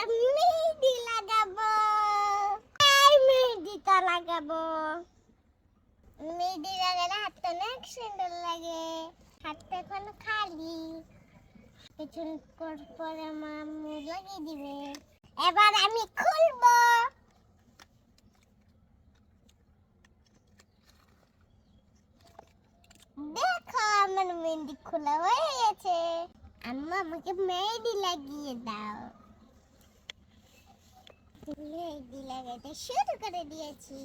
আমরা মেহেদি লাগাবো। এই মেহেদিটা লাগাবো। মেহেদি লাগালে হাতটা অনেক সুন্দর লাগে। হাতটা এখন খালি। কিছুক্ষণ পর মামু লাগিয়ে দিবে। এবার আমি খুলবো। দেখো, আমার মেহেন্দি খোলা হয়ে গেছে। আম্মা, আমাকে মেহেদি লাগিয়ে দাও। মেহেদি লাগাতে শুরু করে দিয়েছি।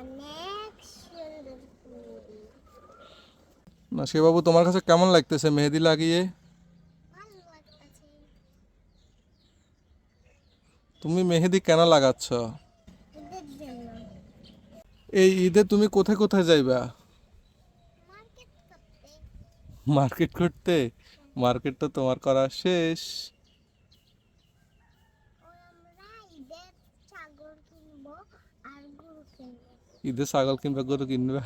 অনেক সুন্দর মেহেদি না বাবু তোমার কাছে কেমন লাগতেছে মেহেদি লাগিয়ে? তুমি মেহেদি কেন লাগাচ্ছ? এই ঈদে তুমি কোথায় কোথায় যাইবা? মার্কেট করতে। মার্কেট করতে? মার্কেট তো তোমার করা শেষ ও আমরা ঈদের ছাগল কিনবো আর গরু কিনবো ঈদে ছাগল কিংবা গরু কিনবা।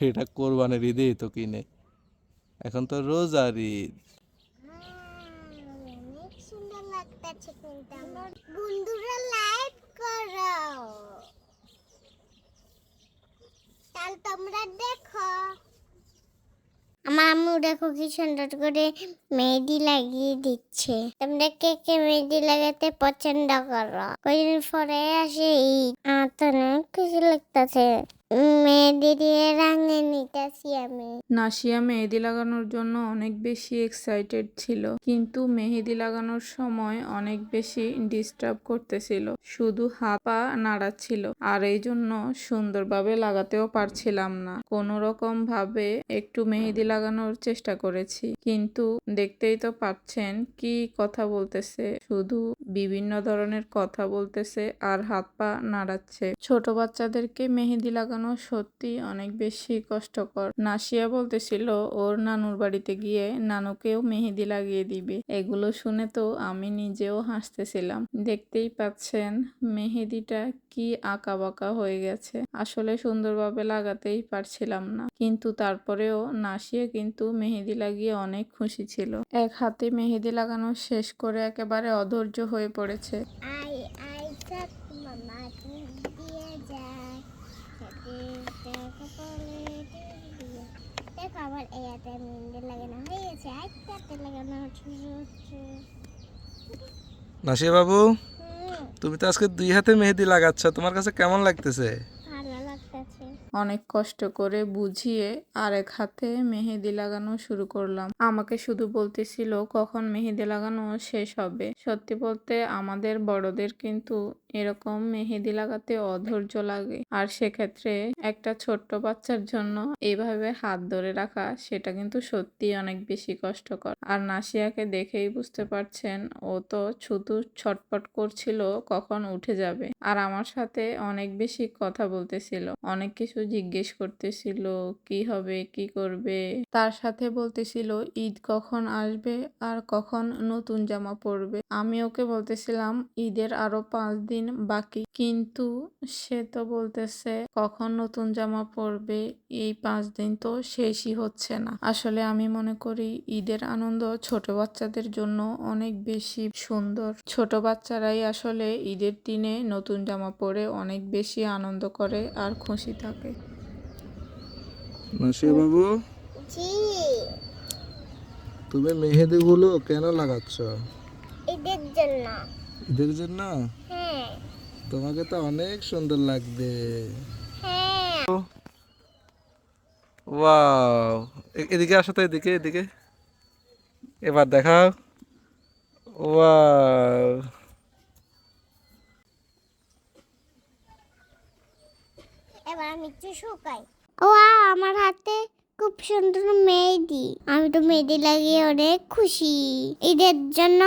এটা কোরবানের ঈদে তো কিনে। এখন তো ঈদ। লাগতেছে কিন্তু আমার বন্ধুরা, লাইক করো। তাহলে তোমরা দেখো। আমার আম্মু দেখো কি সুন্দর করে মেহেদি লাগিয়ে দিচ্ছে। তোমরা কে কে মেহেদি লাগাতে পছন্দ করো? কয়েকদিন পরে আসে ঈদ। আমার তো অনেক খুশি লাগতেছে। মেহেদি দিয়ে রাঙে আমি। নাসিয়া মেহেদি লাগানোর জন্য অনেক বেশি এক্সাইটেড ছিল, কিন্তু মেহেদি লাগানোর সময় অনেক বেশি ডিস্টার্ব করতেছিল, শুধু হাত পা নাড়াচ্ছিল, আর এই জন্য সুন্দরভাবে লাগাতেও পারছিলাম না। কোনো রকম ভাবে একটু মেহেদি লাগানোর চেষ্টা করেছি, কিন্তু দেখতেই তো পাচ্ছেন কি কথা বলতেছে, শুধু বিভিন্ন ধরনের কথা বলতেছে আর হাত পা নাড়াচ্ছে। ছোট বাচ্চাদেরকে মেহেদি লাগানো সত্যি অনেক বেশি কষ্টকর। নাসিয়া বলতেছিল, ওর নানুর বাড়িতে গিয়ে নানুকেও মেহেদি লাগিয়ে দিবে। এগুলো শুনে তো আমি নিজেও হাসতেছিলাম। দেখতেই পাচ্ছেন, মেহেদিটা কি আঁকা বাঁকা হয়ে গেছে। আসলে সুন্দরভাবে লাগাতেই পারছিলাম না। কিন্তু তারপরেও নাসিয়া কিন্তু মেহেদি লাগিয়ে অনেক খুশি ছিল। এক হাতে মেহেদি লাগানো শেষ করে একেবারে অধৈর্য হয়ে পড়েছে আই আই থাক মামা দিয়ে যায় সাথে দেখা দেখো আমার এই হাতে মেহেন্দি লাগানো হয়ে গেছে আইটাতে লাগানো হচ্ছে নাসিয়া বাবু তুমি তো আজকে দুই হাতে মেহেদি লাগাচ্ছ তোমার কাছে কেমন লাগতেছে? লাগতেছে। অনেক কষ্ট করে বুঝিয়ে আরেক হাতে মেহেদি লাগানো শুরু করলাম। আমাকে শুধু বলতেছিল কখন মেহেদি লাগানো শেষ হবে। সত্যি বলতে আমাদের বড়দের কিন্তু এরকম মেহেদি লাগাতে অধৈর্য লাগে। আর সেক্ষেত্রে একটা ছোট্ট বাচ্চার জন্য এইভাবে হাত ধরে রাখা, সেটা কিন্তু সত্যি অনেক বেশি কষ্টকর। আর নাসিয়াকে দেখেই বুঝতে পারছেন, ও তো শুধু ছটপট করছিল, কখন উঠে যাবে। আর আমার সাথে অনেক বেশি কথা বলতেছিল, অনেক কিছু জিজ্ঞেস করতেছিল, কি হবে, কি করবে। তার সাথে বলতেছিল, ঈদ কখন আসবে আর কখন নতুন জামা পরবে? আমি ওকে বলতেছিলাম, ঈদের আরও পাঁচ দিন বাকি। কিন্তু সে তো বলতেছে কখন নতুন জামা পরবে? এই পাঁচ দিন তো শেষই হচ্ছে না। আসলে আমি মনে করি ঈদের আনন্দ ছোট বাচ্চাদের জন্য অনেক বেশি সুন্দর। ছোট বাচ্চারাই আসলে ঈদের দিনে নতুন জামা পরে অনেক বেশি আনন্দ করে আর খুশি থাকে। বাবু? জি। তুমি মেহেদিগুলো কেন লাগাচ্ছ? ঈদের জন্য। ঈদের জন্য? হ্যাঁ। তোমাকে তো অনেক সুন্দর লাগবে। ওয়াও এদিকে আসো তো এদিকে এদিকে। এবার দেখাও। ওয়াও। এবার আমি একটু শুকাই। ও আমার হাতে খুব সুন্দর মেহেদি। আমি তো মেহেদি লাগিয়ে অনেক খুশি। ঈদের জন্য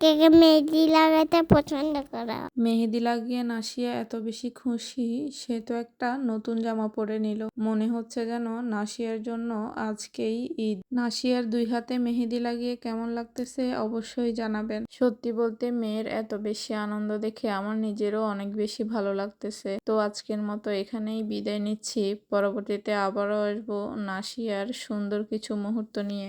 কে কে মেহেদি লাগাতে পছন্দ করা। মেহেদি লাগিয়ে নাসিয়া এত বেশি খুশি, সে তো একটা নতুন জামা পরে নিল। মনে হচ্ছে যেন নাসিয়ার জন্য আজকেই ঈদ। নাসিয়ার দুই হাতে মেহেদি লাগিয়ে কেমন লাগতেছে অবশ্যই জানাবেন। সত্যি বলতে মেয়ের এত বেশি আনন্দ দেখে আমার নিজেরও অনেক বেশি ভালো লাগতেছে। তো আজকের মতো এখানেই বিদায় নিচ্ছি। পরবর্তীতে আবারও আসব নাসিয়ার সুন্দর কিছু মুহূর্ত নিয়ে।